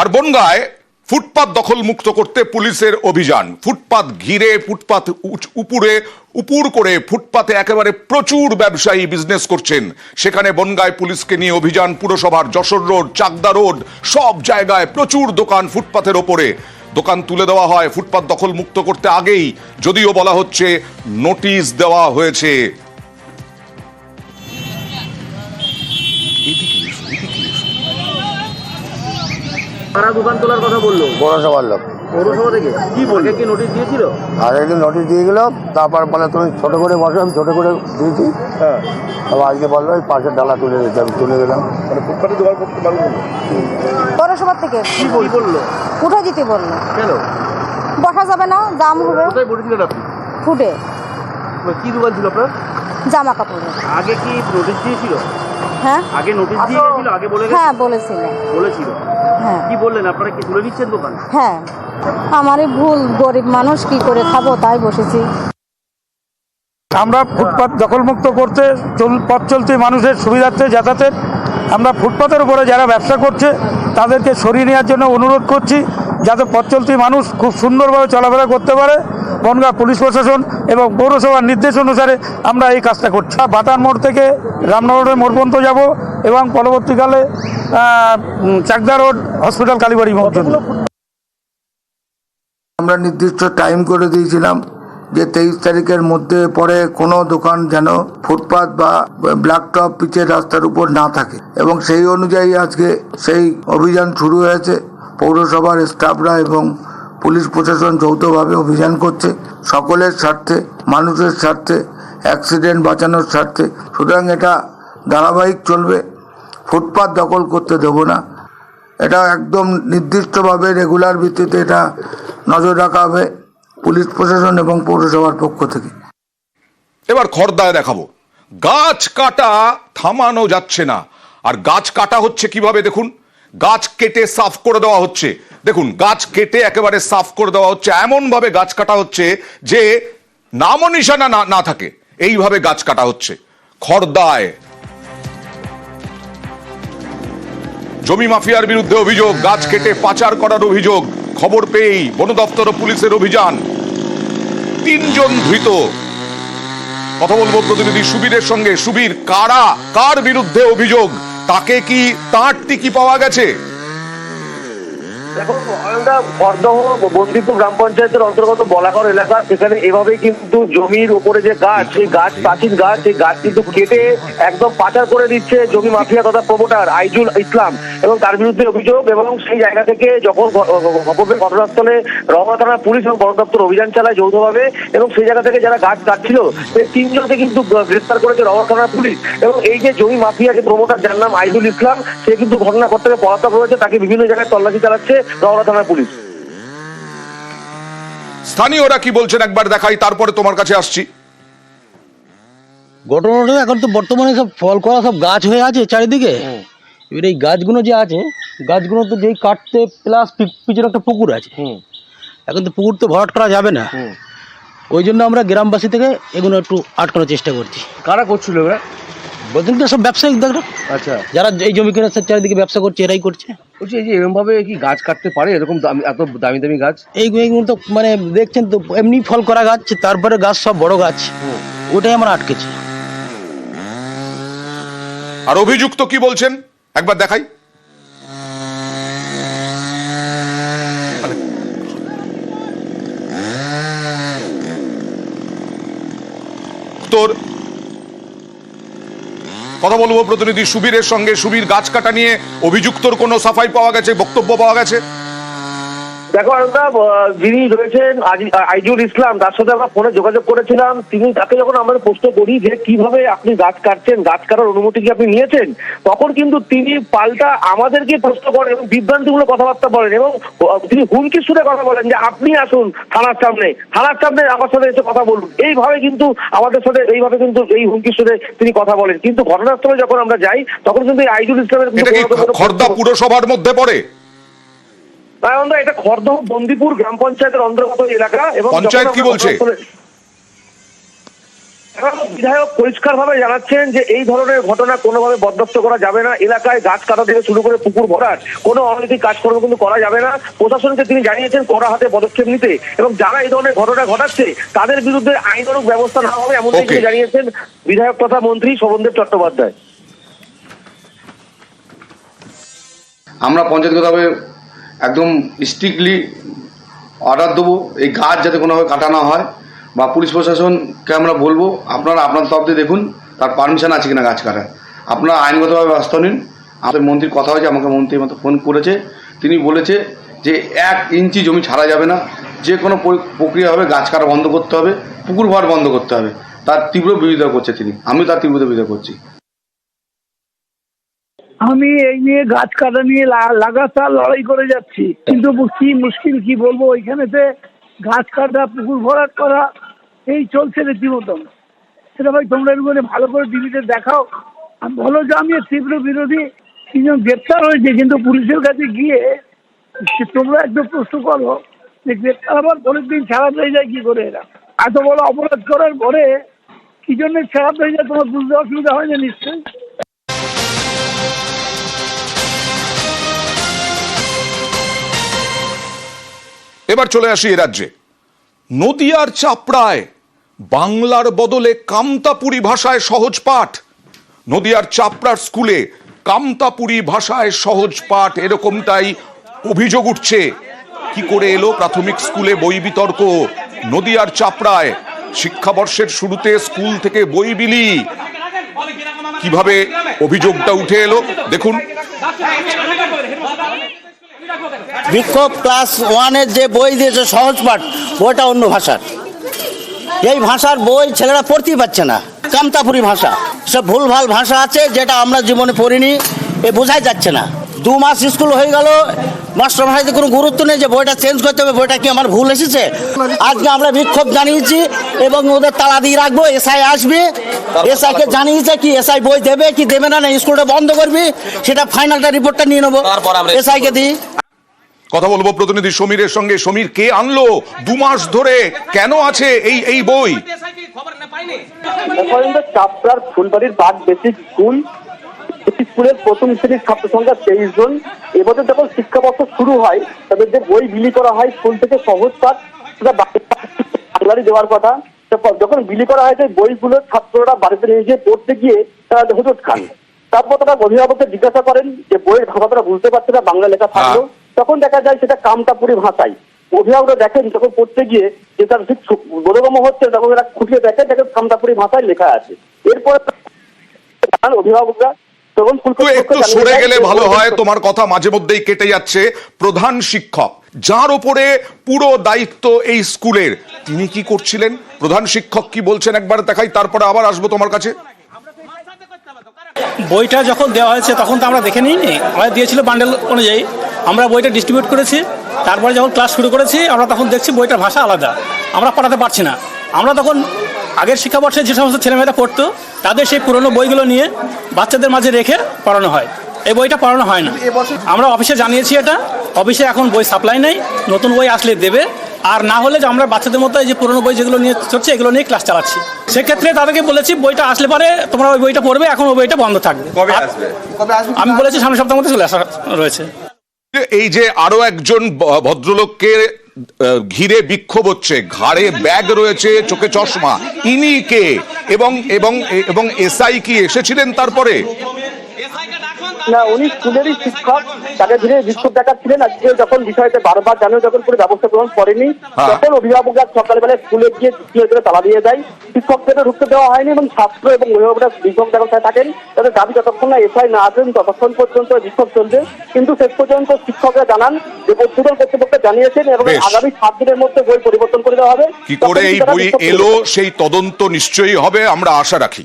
আর বনগায় ফুটপাত দখল মুক্ত করতে পুলিশের অভিযান। ফুটপাত ঘিরে, ফুটপাত উপরে উপুর করে ফুটপাতে একেবারে প্রচুর ব্যবসায়ী বিজনেস করছেন। সেখানে বনগায় পুলিশকে নিয়ে অভিযান, পুরসভার যশোর রোড, চাকদা রোড, সব জায়গায় প্রচুর দোকান ফুটপাতের ওপরে। দোকান তুলে দেওয়া হয়, ফুটপাত দখল মুক্ত করতে আগেই। যদিও বলা হচ্ছে নোটিশ দেওয়া হয়েছে। কারা দোকান তোলার কথা বলল? পৌরসভার লোক। পৌরসভা থেকে? কি বলবে কি নোটিশ দিয়েছিল? আর একদিন নোটিশ দিয়ে গেল? তারপর বলে তুমি ছোট করে বসো আমি ছোট করে দিয়েছি। হ্যাঁ। আজকে বলল ওই পাশের ডালা তুলে দিতে আমি তুলে দিলাম। মানে ফুটপাতে দোকান করতে পারব পৌরসভা থেকে। কি বল- কি বলল? উঠে দিতে বলল। কেন? বসা যাবে না দাম হবে। কোথায় বসেছিলেন আপনি? ফুটে। মানে কি দোকান ছিল আপনার? জামা কাপড়ের আগে কি নোটিশ দিয়েছিল? হ্যাঁ? আগে নোটিশ দিয়ে গেছিল আগে বলে হ্যাঁ বলেছিল। বলেছিল। হ্যাঁ। কি বললেন? আপনারা কি তুলে নিচ্ছেন দোকান? হ্যাঁ। আমারই ভুল গরিব মানুষ কি করে খাব? তাই বসেছি। আমরা ফুটপাত দখলমুক্ত করতে চল পথ চলতি মানুষের সুবিধার্থে যাতায়াতের আমরা ফুটপাতের উপরে যারা ব্যবসা করছে তাদেরকে সরিয়ে নেওয়ার জন্য অনুরোধ করছি যাতে পথ চলতি মানুষ খুব সুন্দরভাবে চলাফেরা করতে পারে। বনগাঁ পুলিশ প্রশাসন এবং পৌরসভার নির্দেশ অনুসারে আমরা এই কাজটা করছি। বাটার মোড় থেকে রামনগরের মোড় পর্যন্ত যাব এবং পরবর্তীকালে চাকদা রোড হসপিটাল কালীবাড়ি পর্যন্ত। আমরা নির্দিষ্ট টাইম করে দিয়েছিলাম যে তেইশ তারিখের মধ্যে পরে কোনো দোকান যেন ফুটপাত বা ব্ল্যাক টপ পিচের রাস্তার উপর না থাকে। এবং সেই অনুযায়ী আজকে সেই অভিযান শুরু হয়েছে। পৌরসভার স্টাফরা এবং পুলিশ প্রশাসন যৌথভাবে অভিযান করছে। সকলের স্বার্থে, মানুষের স্বার্থে অ্যাক্সিডেন্ট বাঁচানোর স্বার্থে। সুতরাং এটা ধারাবাহিক চলবে। ফুটপাত দখল করতে দেবো না। এটা একদম নির্দিষ্টভাবে রেগুলার ভিত্তিতে এটা নজর রাখা হবে পুলিশ প্রশাসন এবং পৌরসভার পক্ষ থেকে। এবার খর্দায় দেখাবো। গাছ কাটা থামানো যাচ্ছে না। আর গাছ কাটা হচ্ছে কীভাবে দেখুন? গাছ কেটে সাফ করে দেওয়া হচ্ছে। দেখুন, গাছ কেটে একেবারে সাফ করে দেওয়া হচ্ছে। এমন ভাবে গাছ কাটা হচ্ছে যে নামও নিশানা না থাকে। এইভাবে গাছ কাটা হচ্ছে। খর্দায় জমি মাফিয়ার বিরুদ্ধে অভিযোগ, গাছ কেটে পাচার করার অভিযোগ, খবর পেয়েই বন দপ্তর ও পুলিশের অভিযান। তিনজন ধৃত। কথা বলব প্রতিনিধি সুবীরের সঙ্গে। সুবীর, কারা? কার বিরুদ্ধে অভিযোগ? তাকে কি তার টিকি পাওয়া গেছে? বন্দিপুর গ্রাম পঞ্চায়েতের অন্তর্গত বলাকর এলাকা, সেখানে এভাবেই কিন্তু জমির উপরে যে গাছ, সেই গাছ, প্রাচীন গাছ, সেই গাছ কিন্তু কেটে একদম পাচার করে দিচ্ছে জমি মাফিয়া তথা প্রমোটার আইজুল ইসলাম এবং তার বিরুদ্ধে অভিযোগ এবং সেই জায়গা থেকে যখন ঘটনাস্থলে রমনা থানা পুলিশ এবং বন দপ্তর অভিযান চালায় যৌথভাবে এবং সেই জায়গা থেকে যারা গাছ কাটছিল, সেই তিনজনকে কিন্তু গ্রেফতার করেছে রমনা থানার পুলিশ এবং এই যে জমি মাফিয়া যে প্রমোটার যার নাম আইজুল ইসলাম, সে কিন্তু ঘটনা থেকে পলাতক রয়েছে, তাকে বিভিন্ন জায়গায় তল্লাশি চালাচ্ছে থানার পুলিশ। স্থানীয়রা কি বলছেন? একবার দেখাই তারপরে তোমার কাছে আসছি। ঘটনাটা এখন তো বর্তমানে সব ফল করা সব গাছ হয়ে আছে চারিদিকে। এবার এই গাছগুলো যে আছে গাছগুলো তো যেই কাটতে প্লাস পিছনে একটা পুকুর আছে। এখন তো পুকুর তো ভরাট করা যাবে না। ওই জন্য আমরা গ্রামবাসী থেকে এগুলো একটু আটকানোর চেষ্টা করছি। কারা করছিল এবার? বলছেন তো সব ব্যবসায়িক দেখো। আচ্ছা। যারা এই জমি কেনার চারিদিকে ব্যবসা করছে এরাই করছে। বলছি এই যে এরকম ভাবে কি গাছ কাটতে পারে? এরকম দামি এত দামি দামি গাছ? এই তো মানে দেখছেন তো এমনি ফল করা গাছ তারপরে গাছ সব বড় গাছ। ওটাই আমার আটকেছে। আর অভিযুক্ত কি বলছেন? একবার দেখাই। তোর কথা বলব প্রতিনিধি সুবীরের সঙ্গে সুবীর গাছ কাটা নিয়ে অভিযুক্তর কোনো সাফাই পাওয়া গেছে, বক্তব্য পাওয়া গেছে? দেখো আনন্দ যিনি রয়েছেন আইজুল ইসলাম তার সাথে আমরা ফোনে যোগাযোগ করেছিলাম। তিনি তাকে যখন আমরা প্রশ্ন করি যে কীভাবে আপনি গাছ কাটছেন গাছ কাটার অনুমতি কি আপনি নিয়েছেন তখন কিন্তু তিনি পাল্টা আমাদেরকে প্রশ্ন করেন এবং বিভ্রান্তিমূলক কথাবার্তা বলেন এবং তিনি হুমকির সুরে কথা বলেন যে আপনি আসুন থানার সামনে থানার সামনে আমার সাথে এসে কথা বলুন। এইভাবে কিন্তু আমাদের সাথে এইভাবে কিন্তু এই হুমকির সুরে তিনি কথা বলেন। কিন্তু ঘটনাস্থলে যখন আমরা যাই তখন কিন্তু এই আইজুল ইসলামের খর্দা পুরসভার মধ্যে পড়ে? আনন্দ এটা খড়দহ বন্দিপুর গ্রাম পঞ্চায়েতের অন্তর্গত এলাকা এবং পঞ্চায়েত কি বলছে? বিধায়ক পরিষ্কার ভাবে জানাচ্ছেন যে এই ধরনের ঘটনা কোনোভাবে বরদাস্ত করা যাবে না। এলাকায় গাছ কাটা থেকে শুরু করে পুকুর ভরাট কোনো অনৈতিক কাজকর্ম কিন্তু করা যাবে না। প্রশাসনকে তিনি জানিয়েছেন কড়া হাতে পদক্ষেপ নিতে এবং যারা এই ধরনের ঘটনা ঘটাচ্ছে তাদের বিরুদ্ধে আইনানুগ ব্যবস্থা না হবে এমনটাই তিনি জানিয়েছেন বিধায়ক তথা মন্ত্রী শোভনদেব চট্টোপাধ্যায়। আমরা পঞ্চায়েতগতভাবে একদম স্ট্রিক্টলি অর্ডার দেবো। এই গাছ যাতে কোনোভাবে কাটা না হয় বা পুলিশ প্রশাসনকে আমরা বলব, আপনারা আপনার তরফ দিয়ে দেখুন, তার পারমিশন আছে কিনা গাছ কাটার। আপনারা আইনগতভাবে ব্যবস্থা নিন। আমাদের মন্ত্রীর কথা হয়েছে, আমাকে মন্ত্রীর মতো ফোন করেছে। তিনি বলেছে যে এক ইঞ্চি জমি ছাড়া যাবে না। যে কোনো প্রক্রিয়া হবে, গাছ কাটা বন্ধ করতে হবে, পুকুর ভরাট বন্ধ করতে হবে। তার তীব্র বিরোধিতা করছে তিনি। আমি তার তীব্র বিরোধিতা করছি। আমি এই নিয়ে গাছ কাটা নিয়ে লাগাতার লড়াই করে যাচ্ছি। কিন্তু কি মুশকিল, কি বলব? ওইখানেতে গাছ কাটা, পুকুর ভরাট করা, এই চলছে রীতিমতন সেটা ভাই তোমরা করে ভালো করে টিভিতে দেখাও। আমি বলো যে আমি তীব্র বিরোধী, তিনজন গ্রেপ্তার হয়েছে, কিন্তু পুলিশের কাছে গিয়ে তোমরা একটু প্রশ্ন করো যে গ্রেপ্তার আবার পরের দিন ছাড়া হয়ে যায় কি করে এরা? এত বড় অপরাধ করার পরে কি জন্য ছাড়া হয়ে যায়? তোমার বুঝতে অসুবিধা হয় না নিশ্চয়ই? এবার চলে আসি এ রাজ্যে। নদিয়ার চাপড়ায় বাংলার বদলে কামতাপুরি ভাষায় সহজ পাঠ। নদিয়ার চাপড়ার স্কুলে কামতাপুরি ভাষায় সহজ পাঠ, এরকমটাই অভিযোগ উঠছে। কি করে এলো প্রাথমিক স্কুলে বই বিতর্ক? নদিয়ার চাপড়ায় শিক্ষাবর্ষের শুরুতে স্কুল থেকে বই বিলি। কীভাবে অভিযোগটা উঠে এলো? দেখুন। বিক্ষোভ ক্লাস ওয়ানের যে বই দিয়েছে সহজ পাঠ বইটা অন্য ভাষার। এই ভাষার বই ছেলেরা পড়তেই পারছে না। কামতাপুরি ভাষা। সব ভুলভাল ভাষা আছে যেটা আমরা জীবনে পড়িনি এ বোঝাই যাচ্ছে না। দু মাস স্কুল হয়ে গেল মাস্টার ভাষাতে কোনো গুরুত্ব নেই যে বইটা চেঞ্জ করতে হবে বইটা কি আমার ভুল এসেছে? আজকে আমরা বিক্ষোভ জানিয়েছি এবং ওদের তালা দিয়ে রাখব এসআই আসবে এসআইকে জানিয়েছে কি এসআই বই দেবে কি দেবে না না স্কুলটা বন্ধ করবি সেটা ফাইনালটা রিপোর্টটা নিয়ে নেব। এসআইকে দিই। কথা বলব প্রতিনিধি সমীরের সঙ্গে। সমীর, কে আনলো? দু মাস ধরে কেন আছে এই এই বই? চাপড়ার ফুলবাড়ির বাগ বেসিক স্কুল স্কুলের প্রথম শ্রেণির ছাত্র সংখ্যা তেইশ জন। এবছর যখন শিক্ষাবর্ষ শুরু হয়, তাদের যে বই বিলি করা হয়, স্কুল থেকে সহজ পাঠ দেওয়ার কথা। যখন বিলি করা হয়, সেই বইগুলো ছাত্ররা বাড়িতে নিয়ে গিয়ে পড়তে গিয়ে তারা হুজুট খান তারপর তারা অভিভাবককে জিজ্ঞাসা করেন যে বইয়ের ভাষা তারা বুঝতে পারছে না, বাংলা লেখা থাকলেও তখন দেখা যায় সেটা কামতাপুরি ভাষায়। অভিভাবকরা দেখেন যখন পড়তে গিয়ে যে তার ঠিক বোধগম্য হচ্ছে তখন এরা খুঁটিয়ে দেখেন দেখেন কামতাপুরি ভাষায় লেখা আছে। এরপরে অভিভাবকরা তখন একটু সরে গেলে ভালো হয় তোমার কথা মাঝে মধ্যেই কেটে যাচ্ছে প্রধান শিক্ষক। যার উপরে পুরো দায়িত্ব এই স্কুলের। তিনি কি করছিলেন? প্রধান শিক্ষক কি বলছেন? একবার দেখাই তারপরে আবার আসব তোমার কাছে। বইটা যখন দেওয়া হয়েছে তখন তো আমরা দেখে নিইনি। আমাদের দিয়েছিল বান্ডেল অনুযায়ী। আমরা বইটা ডিস্ট্রিবিউট করেছি তারপরে যখন ক্লাস শুরু করেছি আমরা তখন দেখছি বইটার ভাষা আলাদা। আমরা পড়াতে পারছি না। আমরা তখন আগের শিক্ষাবর্ষে যে সমস্ত ছেলেমেয়েরা পড়তো তাদের সেই পুরনো বইগুলো নিয়ে বাচ্চাদের মাঝে রেখে পড়ানো হয়। এই বইটা পড়ানো হয় না। আমরা অফিসে জানিয়েছি এটা। অফিসে এখন বই সাপ্লাই নেই। নতুন বই আসলে দেবে। আর না হলে যে আমরা বাচ্চাদের মতো এই যে পুরনো বই যেগুলো নিয়ে চলছে এগুলো নিয়ে ক্লাস চালাচ্ছি। সেক্ষেত্রে তাদেরকে বলেছি বইটা আসলে পরে তোমরা ওই বইটা পড়বে এখন ওই বইটা বন্ধ থাকবে। আমি বলেছি সামনের সপ্তাহের মধ্যে চলে আসা রয়েছে। এই যে আরও একজন ভদ্রলোককে ঘিরে বিক্ষোভ হচ্ছে। ঘাড়ে ব্যাগ রয়েছে, চোখে চশমা। ইনি কে? এবং এবং এবং এসআই কি এসেছিলেন তারপরে? না উনি স্কুলেরই শিক্ষক তাকে ধীরে বিক্ষোভ দেখাচ্ছিলেন। আজকে যখন বিষয়টা বারবার জানিয়ে যখন কোনো ব্যবস্থা গ্রহণ করেনি হ্যাঁ। তখন অভিভাবকরা সকালবেলা স্কুলে গিয়ে স্কুলে করে তালা দিয়ে যায় শিক্ষকদের ঢুকতে দেওয়া হয়নি এবং ছাত্র এবং অভিভাবকরা বিক্ষোভ ব্যবস্থায় থাকেন। তাদের দাবি যতক্ষণ না এসআই না আসেন ততক্ষণ পর্যন্ত বিক্ষোভ চলবে। কিন্তু শেষ পর্যন্ত শিক্ষকরা জানান যে পর্যটন কর্তৃপক্ষ জানিয়েছেন এবং আগামী সাত দিনের মধ্যে বই পরিবর্তন করে দেওয়া হবে। কি করে এই বই এলো সেই তদন্ত নিশ্চয়ই হবে আমরা আশা রাখি।